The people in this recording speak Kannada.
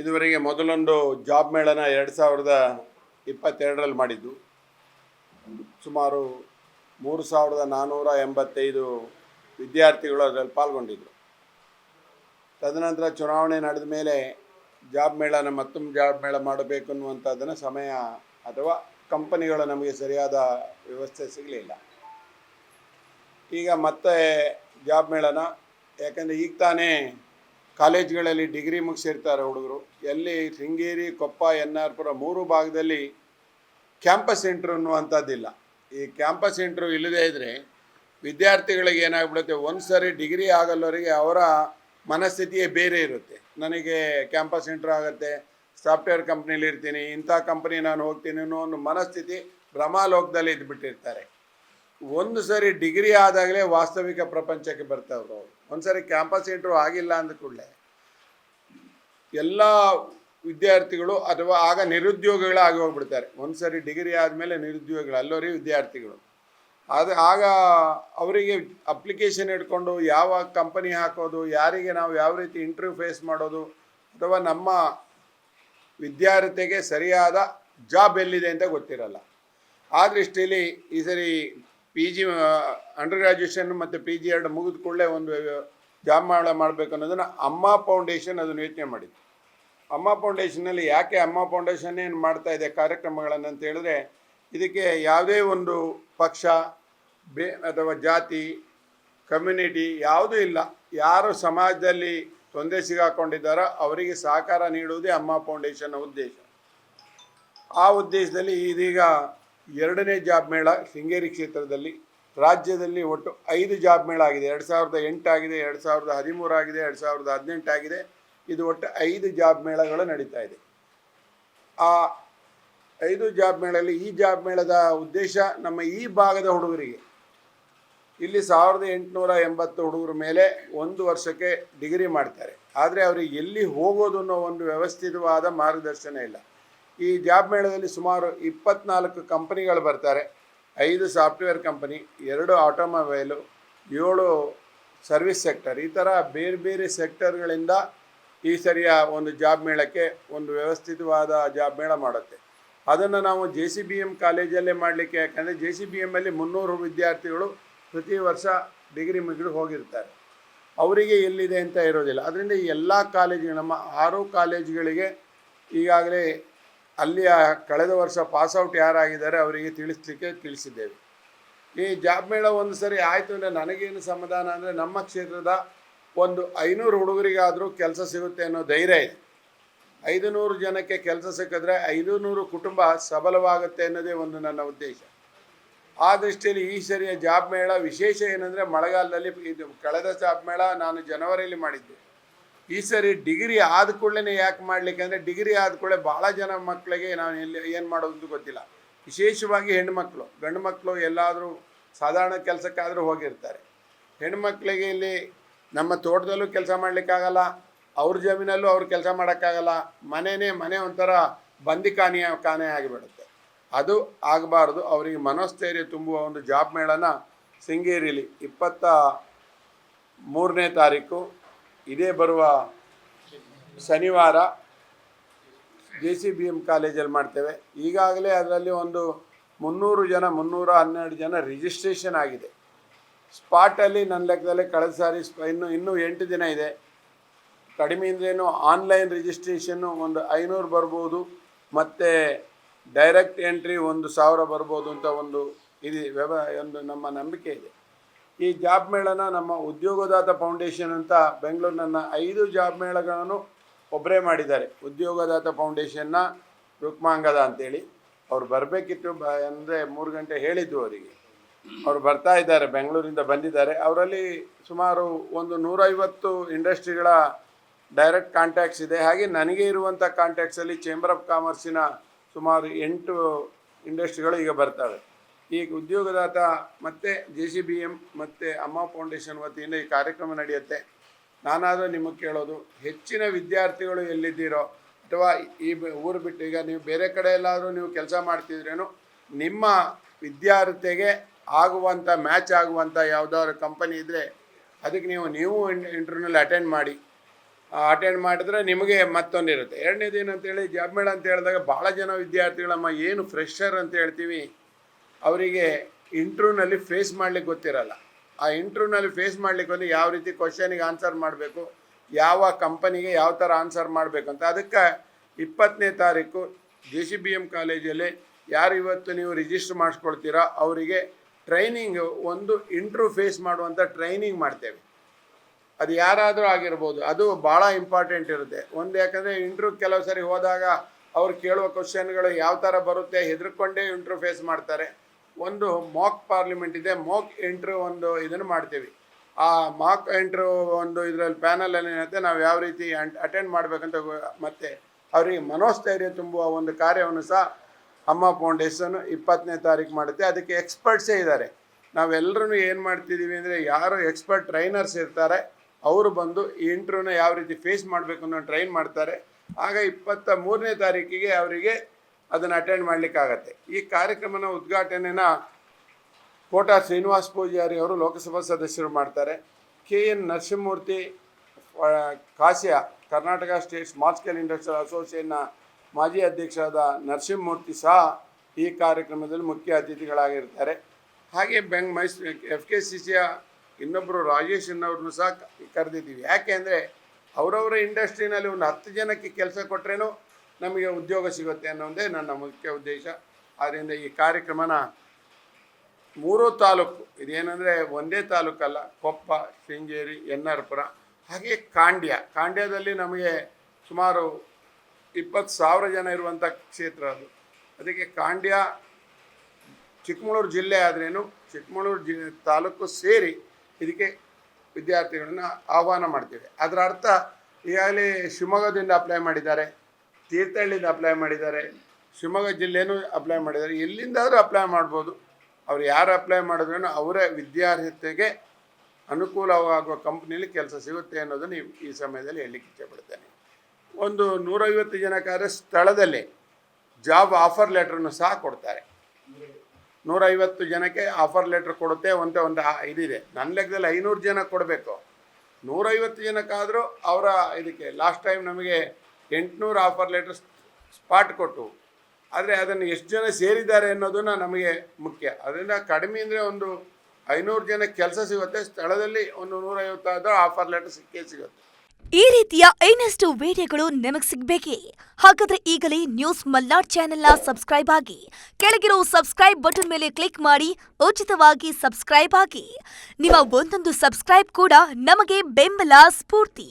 ಇದುವರೆಗೆ ಮೊದಲೊಂದು ಜಾಬ್ ಮೇಳನ ಎರಡು ಸಾವಿರದ ಇಪ್ಪತ್ತೆರಡರಲ್ಲಿ ಮಾಡಿದ್ದು. ಸುಮಾರು ಮೂರು ಸಾವಿರದ ನಾನ್ನೂರ ಎಂಬತ್ತೈದು ವಿದ್ಯಾರ್ಥಿಗಳು ಅದರಲ್ಲಿ ಪಾಲ್ಗೊಂಡಿದ್ದರು ತದನಂತರ ಚುನಾವಣೆ ನಡೆದ ಮೇಲೆ ಜಾಬ್ ಮೇಳನ ಮತ್ತೊಮ್ಮೆ ಜಾಬ್ ಮೇಳ ಮಾಡಬೇಕು ಅನ್ನುವಂಥದ್ದನ್ನು ಸಮಯ ಅಥವಾ ಕಂಪನಿಗಳು ನಮಗೆ ಸರಿಯಾದ ವ್ಯವಸ್ಥೆ ಸಿಗಲಿಲ್ಲ. ಈಗ ಮತ್ತೆ ಜಾಬ್ ಮೇಳನ, ಯಾಕಂದರೆ ಈಗ ತಾನೇ ಕಾಲೇಜ್ಗಳಲ್ಲಿ ಡಿಗ್ರಿ ಮುಗಿಸಿರ್ತಾರೆ ಹುಡುಗರು. ಎಲ್ಲಿ ಶೃಂಗೇರಿ, ಕೊಪ್ಪ, ಎನ್ ಆರ್ ಪುರ ಮೂರು ಭಾಗದಲ್ಲಿ ಕ್ಯಾಂಪಸ್ ಇಂಟ್ರು ಅನ್ನುವಂಥದ್ದಿಲ್ಲ. ಈ ಕ್ಯಾಂಪಸ್ ಇಂಟ್ರು ಇಲ್ಲದೇ ಇದ್ದರೆ ವಿದ್ಯಾರ್ಥಿಗಳಿಗೆ ಏನಾಗ್ಬಿಡುತ್ತೆ ಒಂದು ಸರಿ ಡಿಗ್ರಿ ಆಗಲ್ಲವರಿಗೆ ಅವರ ಮನಸ್ಥಿತಿಯೇ ಬೇರೆ ಇರುತ್ತೆ. ನನಗೆ ಕ್ಯಾಂಪಸ್ ಇಂಟ್ರು ಆಗುತ್ತೆ, ಸಾಫ್ಟ್ವೇರ್ ಕಂಪ್ನೀಲಿ ಇರ್ತೀನಿ, ಇಂಥ ಕಂಪ್ನಿ ನಾನು ಹೋಗ್ತೀನಿ ಅನ್ನೋ ಒಂದು ಮನಸ್ಥಿತಿ ಭ್ರಮಾಲೋಕದಲ್ಲಿ ಇದ್ಬಿಟ್ಟಿರ್ತಾರೆ. ಒಂದು ಸರಿ ಡಿಗ್ರಿ ಆದಾಗಲೇ ವಾಸ್ತವಿಕ ಪ್ರಪಂಚಕ್ಕೆ ಬರ್ತಾವ್ರು ಅವರು. ಒಂದು ಸರಿ ಕ್ಯಾಂಪಸ್ ಇಂಟ್ರೂ ಆಗಿಲ್ಲ ಅಂದ ಕೂಡಲೇ ಎಲ್ಲ ವಿದ್ಯಾರ್ಥಿಗಳು ಅಥವಾ ಆಗ ನಿರುದ್ಯೋಗಿಗಳಾಗಿ ಹೋಗ್ಬಿಡ್ತಾರೆ. ಒಂದು ಸರಿ ಡಿಗ್ರಿ ಆದಮೇಲೆ ನಿರುದ್ಯೋಗಿಗಳು, ಅಲ್ಲೋರಿ ವಿದ್ಯಾರ್ಥಿಗಳು. ಅದು ಆಗ ಅವರಿಗೆ ಅಪ್ಲಿಕೇಶನ್ ಇಟ್ಕೊಂಡು ಯಾವ ಕಂಪನಿ ಹಾಕೋದು, ಯಾರಿಗೆ ನಾವು ಯಾವ ರೀತಿ ಇಂಟರ್ವ್ಯೂ ಫೇಸ್ ಮಾಡೋದು ಅಥವಾ ನಮ್ಮ ವಿದ್ಯಾರ್ಥಿಗೆ ಸರಿಯಾದ ಜಾಬ್ ಎಲ್ಲಿದೆ ಅಂತ ಗೊತ್ತಿರಲ್ಲ. ಆ ದೃಷ್ಟಿಯಲ್ಲಿ ಈ ಸರಿ ಪಿ ಜಿ ಅಂಡರ್ ಗ್ರ್ಯಾಜುಯೇಷನ್ ಮತ್ತು ಪಿ ಜಿ ಎರಡು ಮುಗಿದ ಕೂಡಲೇ ಒಂದು ಜಾಬ್ ಮಾಡ ಮಾಡಬೇಕು ಅನ್ನೋದನ್ನು ಅಮ್ಮ ಫೌಂಡೇಶನ್ ಅದನ್ನು ಯೋಚನೆ ಮಾಡಿತ್ತು ಅಮ್ಮ ಫೌಂಡೇಶನಲ್ಲಿ ಯಾಕೆ ಅಮ್ಮ ಫೌಂಡೇಶನ್ ಏನು ಮಾಡ್ತಾ ಇದೆ ಕಾರ್ಯಕ್ರಮಗಳನ್ನು ಅಂತ ಹೇಳಿದ್ರೆ, ಇದಕ್ಕೆ ಯಾವುದೇ ಒಂದು ಪಕ್ಷ, ಬೇ, ಅಥವಾ ಜಾತಿ, ಕಮ್ಯುನಿಟಿ ಯಾವುದೂ ಇಲ್ಲ. ಯಾರು ಸಮಾಜದಲ್ಲಿ ತೊಂದರೆ ಸಿಗಾಕೊಂಡಿದ್ದಾರೋ ಅವರಿಗೆ ಸಹಕಾರ ನೀಡುವುದೇ ಅಮ್ಮ ಫೌಂಡೇಶನ್ನ ಉದ್ದೇಶ. ಆ ಉದ್ದೇಶದಲ್ಲಿ ಇದೀಗ ಎರಡನೇ ಜಾಬ್ ಮೇಳ ಶೃಂಗೇರಿ ಕ್ಷೇತ್ರದಲ್ಲಿ ರಾಜ್ಯದಲ್ಲಿ ಒಟ್ಟು ಐದು ಜಾಬ್ ಮೇಳ ಆಗಿದೆ ಎರಡು ಸಾವಿರದ ಎಂಟಾಗಿದೆ ಎರಡು ಸಾವಿರದ ಹದಿಮೂರಾಗಿದೆ ಎರಡು ಸಾವಿರದ ಹದಿನೆಂಟಾಗಿದೆ ಇದು ಒಟ್ಟು ಐದು ಜಾಬ್ ಮೇಳಗಳು ನಡೀತಾ ಇದೆ. ಆ ಐದು ಜಾಬ್ ಮೇಳಲ್ಲಿ ಈ ಜಾಬ್ ಮೇಳದ ಉದ್ದೇಶ ನಮ್ಮ ಈ ಭಾಗದ ಹುಡುಗರಿಗೆ ಇಲ್ಲಿ ಸಾವಿರದ ಎಂಟುನೂರ ಎಂಬತ್ತು ಹುಡುಗರ ಮೇಲೆ ಒಂದು ವರ್ಷಕ್ಕೆ ಡಿಗ್ರಿ ಮಾಡ್ತಾರೆ. ಆದರೆ ಅವರಿಗೆ ಎಲ್ಲಿ ಹೋಗೋದು ಅನ್ನೋ ಒಂದು ವ್ಯವಸ್ಥಿತವಾದ ಮಾರ್ಗದರ್ಶನ ಇಲ್ಲ. ಈ ಜಾಬ್ ಮೇಳದಲ್ಲಿ ಸುಮಾರು ಇಪ್ಪತ್ನಾಲ್ಕು ಕಂಪನಿಗಳು ಬರ್ತಾರೆ. ಐದು ಸಾಫ್ಟ್ವೇರ್ ಕಂಪನಿ, ಎರಡು ಆಟೋಮೊಬೈಲು, ಏಳು ಸರ್ವಿಸ್ ಸೆಕ್ಟರ್. ಈ ಥರ ಬೇರೆ ಬೇರೆ ಸೆಕ್ಟರ್ಗಳಿಂದ ಈ ಸರಿಯ ಒಂದು ಜಾಬ್ ಮೇಳಕ್ಕೆ ಒಂದು ವ್ಯವಸ್ಥಿತವಾದ ಜಾಬ್ ಮೇಳ ಮಾಡುತ್ತೆ. ಅದನ್ನು ನಾವು ಜೆ ಸಿ ಬಿ ಎಂ ಕಾಲೇಜಲ್ಲೇ ಮಾಡಲಿಕ್ಕೆ, ಯಾಕಂದರೆ ಜೆ ಸಿ ಬಿ ಎಮ್ಮಲ್ಲಿ ಮುನ್ನೂರು ವಿದ್ಯಾರ್ಥಿಗಳು ಪ್ರತಿ ವರ್ಷ ಡಿಗ್ರಿ ಮುಗಿದು ಹೋಗಿರ್ತಾರೆ. ಅವರಿಗೆ ಎಲ್ಲಿದೆ ಅಂತ ಇರೋದಿಲ್ಲ. ಅದರಿಂದ ಎಲ್ಲ ಕಾಲೇಜು ನಮ್ಮ ಆರು ಕಾಲೇಜುಗಳಿಗೆ ಈಗಾಗಲೇ ಅಲ್ಲಿಯ ಕಳೆದ ವರ್ಷ ಪಾಸ್ಔಟ್ ಯಾರಾಗಿದ್ದಾರೆ ಅವರಿಗೆ ತಿಳಿಸ್ಲಿಕ್ಕೆ ತಿಳಿಸಿದ್ದೇವೆ. ಈ ಜಾಬ್ ಮೇಳ ಒಂದು ಸರಿ ಆಯಿತು ಅಂದರೆ ನನಗೇನು ಸಮಾಧಾನ ಅಂದರೆ ನಮ್ಮ ಕ್ಷೇತ್ರದ ಒಂದು ಐನೂರು ಹುಡುಗರಿಗಾದರೂ ಕೆಲಸ ಸಿಗುತ್ತೆ ಅನ್ನೋ ಧೈರ್ಯ ಇದೆ. ಐದು ನೂರು ಜನಕ್ಕೆ ಕೆಲಸ ಸಿಕ್ಕಿದ್ರೆ ಐದು ನೂರು ಕುಟುಂಬ ಸಬಲವಾಗುತ್ತೆ ಅನ್ನೋದೇ ಒಂದು ನನ್ನ ಉದ್ದೇಶ. ಆ ದೃಷ್ಟಿಯಲ್ಲಿ ಈ ಸರಿಯ ಜಾಬ್ ಮೇಳ ವಿಶೇಷ ಏನಂದರೆ ಮಳೆಗಾಲದಲ್ಲಿ ಇದು ಕಳೆದ ಜಾಬ್ ಮೇಳ ನಾನು ಜನವರಿಯಲ್ಲಿ ಮಾಡಿದ್ದೆ. ಈ ಸರಿ ಡಿಗ್ರಿ ಆದ ಕೂಡಲೇ ಯಾಕೆ ಮಾಡಲಿಕ್ಕೆ ಅಂದರೆ ಡಿಗ್ರಿ ಆದ ಕೂಡಲೇ ಭಾಳ ಜನ ಮಕ್ಕಳಿಗೆ ನಾನು ಎಲ್ಲಿ ಏನು ಮಾಡೋದು ಗೊತ್ತಿಲ್ಲ. ವಿಶೇಷವಾಗಿ ಹೆಣ್ಮಕ್ಳು ಗಂಡು ಮಕ್ಕಳು ಎಲ್ಲಾದರೂ ಸಾಧಾರಣ ಕೆಲಸಕ್ಕಾದರೂ ಹೋಗಿರ್ತಾರೆ. ಹೆಣ್ಮಕ್ಳಿಗೆ ಇಲ್ಲಿ ನಮ್ಮ ತೋಟದಲ್ಲೂ ಕೆಲಸ ಮಾಡಲಿಕ್ಕಾಗಲ್ಲ, ಅವ್ರ ಜಮೀನಲ್ಲೂ ಅವ್ರು ಕೆಲಸ ಮಾಡೋಕ್ಕಾಗಲ್ಲ ಮನೆಯೇ ಮನೆ ಒಂಥರ ಬಂದಿಖಾನೆಯ ಕಾನೆ ಆಗಿಬಿಡುತ್ತೆ. ಅದು ಆಗಬಾರ್ದು, ಅವರಿಗೆ ಮನೋಸ್ಥೈರ್ಯ ತುಂಬುವ ಒಂದು ಜಾಬ್ ಮೇಳನ ಸಿಂಗೇರಿಲಿ ಇಪ್ಪತ್ತ ಮೂರನೇ ತಾರೀಕು ಇದೇ ಬರುವ ಶನಿವಾರ ಜೆ ಸಿ ಬಿ ಎಂ ಕಾಲೇಜಲ್ಲಿ ಮಾಡ್ತೇವೆ. ಈಗಾಗಲೇ ಅದರಲ್ಲಿ ಒಂದು ಮುನ್ನೂರು ಜನ, ಮುನ್ನೂರ ಹನ್ನೆರಡು ಜನ ರಿಜಿಸ್ಟ್ರೇಷನ್ ಆಗಿದೆ. ಸ್ಪಾಟಲ್ಲಿ ನನ್ನ ಲೆಕ್ಕದಲ್ಲಿ ಕಳೆದ ಸಾರಿ ಇನ್ನು, ಇನ್ನೂ ಎಂಟು ದಿನ ಇದೆ. ಕಡಿಮೆ ಅಂದ್ರೇನು ಆನ್ಲೈನ್ ರಿಜಿಸ್ಟ್ರೇಷನ್ನು ಒಂದು ಐನೂರು ಬರ್ಬೋದು. ಮತ್ತು ಡೈರೆಕ್ಟ್ ಎಂಟ್ರಿ ಒಂದು ಸಾವಿರ ಬರ್ಬೋದು ಅಂತ ಒಂದು ಇದು ವ್ಯವ ಒಂದು ನಮ್ಮ ನಂಬಿಕೆ ಇದೆ. ಈ ಜಾಬ್ ಮೇಳನ ನಮ್ಮ ಉದ್ಯೋಗದಾತ ಫೌಂಡೇಶನ್ ಅಂತ ಬೆಂಗಳೂರಿನ ಐದು ಜಾಬ್ ಮೇಳಗಳನ್ನು ಒಬ್ಬರೇ ಮಾಡಿದ್ದಾರೆ. ಉದ್ಯೋಗದಾತ ಫೌಂಡೇಶನ್ನ ರುಕ್ಮಾಂಗದ ಅಂತೇಳಿ. ಅವ್ರು ಬರಬೇಕಿತ್ತು ಬ, ಅಂದರೆ ಮೂರು ಗಂಟೆ ಹೇಳಿದ್ದು ಅವರಿಗೆ. ಅವರು ಬರ್ತಾ ಇದ್ದಾರೆ, ಬೆಂಗಳೂರಿಂದ ಬಂದಿದ್ದಾರೆ. ಅವರಲ್ಲಿ ಸುಮಾರು ಒಂದು ನೂರೈವತ್ತು ಇಂಡಸ್ಟ್ರಿಗಳ ಡೈರೆಕ್ಟ್ ಕಾಂಟ್ಯಾಕ್ಟ್ಸ್ ಇದೆ. ಹಾಗೆ ನನಗೆ ಇರುವಂಥ ಕಾಂಟ್ಯಾಕ್ಟ್ಸಲ್ಲಿ ಚೇಂಬರ್ ಆಫ್ ಕಾಮರ್ಸಿನ ಸುಮಾರು ಎಂಟು ಇಂಡಸ್ಟ್ರಿಗಳು ಈಗ ಬರ್ತವೆ. ಈ ಉದ್ಯೋಗದಾತ ಮತ್ತು ಜೆ ಸಿ ಬಿ ಎಂ ಮತ್ತು ಅಮ್ಮ ಫೌಂಡೇಶನ್ ವತಿಯಿಂದ ಈ ಕಾರ್ಯಕ್ರಮ ನಡೆಯುತ್ತೆ. ನಾನಾದರೂ ನಿಮಗೆ ಕೇಳೋದು, ಹೆಚ್ಚಿನ ವಿದ್ಯಾರ್ಥಿಗಳು ಎಲ್ಲಿದ್ದೀರೋ ಅಥವಾ ಈ ಊರು ಬಿಟ್ಟು ಈಗ ನೀವು ಬೇರೆ ಕಡೆ ಎಲ್ಲಾದರೂ ನೀವು ಕೆಲಸ ಮಾಡ್ತಿದ್ರೇನು ನಿಮ್ಮ ವಿದ್ಯಾರ್ಥಿಗೆ ಆಗುವಂಥ ಮ್ಯಾಚ್ ಆಗುವಂಥ ಯಾವುದಾದ್ರು ಕಂಪನಿ ಇದ್ದರೆ ಅದಕ್ಕೆ ನೀವು ನೀವು ಇಂಟರ್ವ್ಯೂನಲ್ಲಿ ಅಟೆಂಡ್ ಮಾಡಿ. ಅಟೆಂಡ್ ಮಾಡಿದ್ರೆ ನಿಮಗೆ ಮತ್ತೊಂದು ಇರುತ್ತೆ ಎರಡನೇದು ಜಾಬ್ ಮೇಳ ಅಂತ ಹೇಳಿದಾಗ ಭಾಳ ಜನ ವಿದ್ಯಾರ್ಥಿಗಳಮ್ಮ, ಏನು ಫ್ರೆಶರ್ ಅಂತ ಹೇಳ್ತೀವಿ. ಅವರಿಗೆ ಇಂಟ್ರ್ಯೂನಲ್ಲಿ ಫೇಸ್ ಮಾಡ್ಲಿಕ್ಕೆ ಗೊತ್ತಿರಲ್ಲ. ಆ ಇಂಟ್ರ್ಯೂನಲ್ಲಿ ಫೇಸ್ ಮಾಡ್ಲಿಕ್ಕೆ ಒಂದು ಯಾವ ರೀತಿ ಕ್ವಶನಿಗೆ ಆನ್ಸರ್ ಮಾಡಬೇಕು, ಯಾವ ಕಂಪನಿಗೆ ಯಾವ ಥರ ಆನ್ಸರ್ ಮಾಡಬೇಕು ಅಂತ. ಅದಕ್ಕೆ ಇಪ್ಪತ್ತನೇ ತಾರೀಕು ಜೆ ಸಿ ಬಿ ಎಂ ಕಾಲೇಜಲ್ಲಿ ಯಾರು ಇವತ್ತು ನೀವು ರಿಜಿಸ್ಟರ್ ಮಾಡಿಸ್ಕೊಳ್ತೀರಾ, ಅವರಿಗೆ ಟ್ರೈನಿಂಗ್ ಒಂದು ಇಂಟ್ರ್ಯೂ ಫೇಸ್ ಮಾಡುವಂಥ ಟ್ರೈನಿಂಗ್ ಮಾಡ್ತೇವೆ. ಅದು ಯಾರಾದರೂ ಆಗಿರ್ಬೋದು, ಅದು ಭಾಳ ಇಂಪಾರ್ಟೆಂಟ್ ಇರುತ್ತೆ. ಒಂದು ಯಾಕಂದರೆ ಇಂಟ್ರ್ಯೂ ಕೆಲವು ಸರಿ ಹೋದಾಗ ಅವ್ರು ಕೇಳುವ ಕ್ವಶನ್ಗಳು ಯಾವ ಥರ ಬರುತ್ತೆ, ಹೆದರ್ಕೊಂಡೇ ಇಂಟ್ರ್ಯೂ ಫೇಸ್ ಮಾಡ್ತಾರೆ. ಒಂದು ಮಾಕ್ ಪಾರ್ಲಿಮೆಂಟ್ ಇದೆ ಮಾಕ್ ಇಂಟ್ರ್ಯೂ ಒಂದು ಇದನ್ನು ಮಾಡ್ತೀವಿ. ಆ ಮಾಕ್ ಇಂಟ್ರ್ಯೂ ಒಂದು ಇದರಲ್ಲಿ ಪ್ಯಾನಲಲ್ಲಿ ಏನಿರುತ್ತೆ ನಾವು ಯಾವ ರೀತಿ ಅಟೆಂಡ್ ಮಾಡಬೇಕಂತ ಮತ್ತೆ ಅವರಿಗೆ ಮನೋಸ್ಥೈರ್ಯ ತುಂಬುವ ಒಂದು ಕಾರ್ಯವನ್ನು ಸಹ ಅಮ್ಮ ಫೌಂಡೇಶನ್ ಇಪ್ಪತ್ತನೇ ತಾರೀಕು ಮಾಡುತ್ತೆ. ಅದಕ್ಕೆ ಎಕ್ಸ್ಪರ್ಟ್ಸೇ ಇದ್ದಾರೆ. ನಾವೆಲ್ಲರೂ ಏನು ಮಾಡ್ತಿದ್ದೀವಿ ಅಂದರೆ, ಯಾರು ಎಕ್ಸ್ಪರ್ಟ್ ಟ್ರೈನರ್ಸ್ ಇರ್ತಾರೆ, ಅವರು ಬಂದು ಈ ಇಂಟ್ರೂನ ಯಾವ ರೀತಿ ಫೇಸ್ ಮಾಡಬೇಕು ಅನ್ನೋ ಟ್ರೈನ್ ಮಾಡ್ತಾರೆ. ಆಗ ಇಪ್ಪತ್ತ ಮೂರನೇ ತಾರೀಕಿಗೆ ಅವರಿಗೆ ಅದನ್ನು ಅಟೆಂಡ್ ಮಾಡಲಿಕ್ಕಾಗತ್ತೆ. ಈ ಕಾರ್ಯಕ್ರಮನ ಉದ್ಘಾಟನೆನ ಕೋಟಾ ಶ್ರೀನಿವಾಸ್ ಪೂಜಾರಿ ಅವರು ಲೋಕಸಭಾ ಸದಸ್ಯರು ಮಾಡ್ತಾರೆ. K N Narasimhamurthy ಕಾಸಿಯ Karnataka state small scale industrial ಅಸೋಸಿಯೇಷನ್ನ ಮಾಜಿ ಅಧ್ಯಕ್ಷರಾದ ನರಸಿಂಹಮೂರ್ತಿ ಸಹ ಈ ಕಾರ್ಯಕ್ರಮದಲ್ಲಿ ಮುಖ್ಯ ಅತಿಥಿಗಳಾಗಿರ್ತಾರೆ. ಹಾಗೆ ಬೆಂಗ್, ಮೈಸೂರು, ಎಫ್ ಕೆ ಸಿ ಸಿಯ ಇನ್ನೊಬ್ಬರು ರಾಜೇಶ್ ಅನ್ನೋರನ್ನು ಸಹ ಕರೆದಿದ್ದೀವಿ. ಯಾಕೆ ಅಂದರೆ ಅವರವರ ಇಂಡಸ್ಟ್ರಿನಲ್ಲಿ ಒಂದು ಹತ್ತು ಜನಕ್ಕೆ ಕೆಲಸ ಕೊಟ್ಟರೇನೂ ನಮಗೆ ಉದ್ಯೋಗ ಸಿಗುತ್ತೆ ಅನ್ನೋದೇ ನನ್ನ ಮುಖ್ಯ ಉದ್ದೇಶ. ಆದ್ದರಿಂದ ಈ ಕಾರ್ಯಕ್ರಮನ ಮೂರು ತಾಲೂಕು, ಇದೇನೆಂದರೆ ಒಂದೇ ತಾಲೂಕಲ್ಲ, ಕೊಪ್ಪ, ಶೃಂಗೇರಿ, ಎನ್ನರ್ಪುರ, ಹಾಗೆ ಕಾಂಡ್ಯ. ಕಾಂಡ್ಯದಲ್ಲಿ ನಮಗೆ ಸುಮಾರು ಇಪ್ಪತ್ತು ಸಾವಿರ ಜನ ಇರುವಂಥ ಕ್ಷೇತ್ರ ಅದು. ಅದಕ್ಕೆ ಕಾಂಡ್ಯ ಚಿಕ್ಕಮಗಳೂರು ಜಿಲ್ಲೆ ಆದ್ರೇನು ಚಿಕ್ಕಮಗಳೂರು ಜಿ, ತಾಲೂಕು ಸೇರಿ ಇದಕ್ಕೆ ವಿದ್ಯಾರ್ಥಿಗಳನ್ನ ಆಹ್ವಾನ ಮಾಡ್ತೀವಿ. ಅದರ ಅರ್ಥ ಈಗಾಗಲೇ ಶಿವಮೊಗ್ಗದಿಂದ ಅಪ್ಲೈ ಮಾಡಿದ್ದಾರೆ. ತೀರ್ಥಹಳ್ಳಿಯಿಂದ ಅಪ್ಲೈ ಮಾಡಿದ್ದಾರೆ. ಶಿವಮೊಗ್ಗ ಜಿಲ್ಲೆನೂ ಅಪ್ಲೈ ಮಾಡಿದ್ದಾರೆ. ಎಲ್ಲಿಂದಾದರೂ ಅಪ್ಲೈ ಮಾಡ್ಬೋದು. ಅವ್ರು ಯಾರು ಅಪ್ಲೈ ಮಾಡಿದ್ರೂ ಅವರ ವಿದ್ಯಾರ್ಹತೆಗೆ ಅನುಕೂಲವಾಗುವ ಕಂಪ್ನಿಯಲ್ಲಿ ಕೆಲಸ ಸಿಗುತ್ತೆ ಅನ್ನೋದನ್ನು ಈ- ಸಮಯದಲ್ಲಿ ಹೇಳಲಿಕ್ಕೆ ಇಚ್ಛೆಪಡ್ತೇನೆ ಒಂದು ನೂರೈವತ್ತು ಜನಕ್ಕಾದರೆ ಸ್ಥಳದಲ್ಲೇ ಜಾಬ್ ಆಫರ್ ಲೆಟ್ರನ್ನು ಸಹ ಕೊಡ್ತಾರೆ. ನೂರೈವತ್ತು ಜನಕ್ಕೆ ಆಫರ್ ಲೆಟ್ರ್ ಕೊಡುತ್ತೆ ಅಂತ ಒಂದು ಇದಿದೆ. ನನ್ನ ಲೆಕ್ಕದಲ್ಲಿ ಐನೂರು ಜನ ಕೊಡಬೇಕು. ನೂರೈವತ್ತು ಜನಕ್ಕಾದರೂ ಅವರ ಇದಕ್ಕೆ ಲಾಸ್ಟ್ ಟೈಮ್ ನಮಗೆ ಎಂಟುನೂರು ಆಫರ್ ಲೆಟರ್ ಸ್ಪಾಟ್ ಕೊಟ್ಟು, ಆದರೆ ಅದನ್ನು ಎಷ್ಟು ಜನ ಸೇರಿದ್ದಾರೆ ಅನ್ನೋದನ್ನು ನಮಗೆ ಮುಖ್ಯ. ಅದರಿಂದ ಕಡಿಮೆ ಅಂದರೆ ಒಂದು ಐನೂರು ಜನ ಕೆಲಸ ಸಿಗುತ್ತೆ, ಸ್ಥಳದಲ್ಲಿ ಒಂದು ನೂರೈವತ್ತಾದರೂ ಆಫರ್ ಲೆಟರ್ ಸಿಕ್ಕೇ ಸಿಗುತ್ತೆ. ಈ ರೀತಿಯ ಇನ್ನಷ್ಟು ವಿಡಿಯೋಗಳು ನಿಮಗೆ ಸಿಗಬೇಕೇ? ಹಾಗಾದ್ರೆ ಈಗಲೇ ನ್ಯೂಸ್ ಮಲ್ನಾಡ್ ಚಾನೆಲ್ನ ಸಬ್ಸ್ಕ್ರೈಬ್ ಆಗಿ, ಕೆಳಗಿರೋ ಸಬ್ಸ್ಕ್ರೈಬ್ ಬಟನ್ ಮೇಲೆ ಕ್ಲಿಕ್ ಮಾಡಿ, ಉಚಿತವಾಗಿ ಸಬ್ಸ್ಕ್ರೈಬ್ ಆಗಿ. ನಿಮ್ಮ ಒಂದೊಂದು ಸಬ್ಸ್ಕ್ರೈಬ್ ಕೂಡ ನಮಗೆ ಬೆಂಬಲ ಸ್ಫೂರ್ತಿ.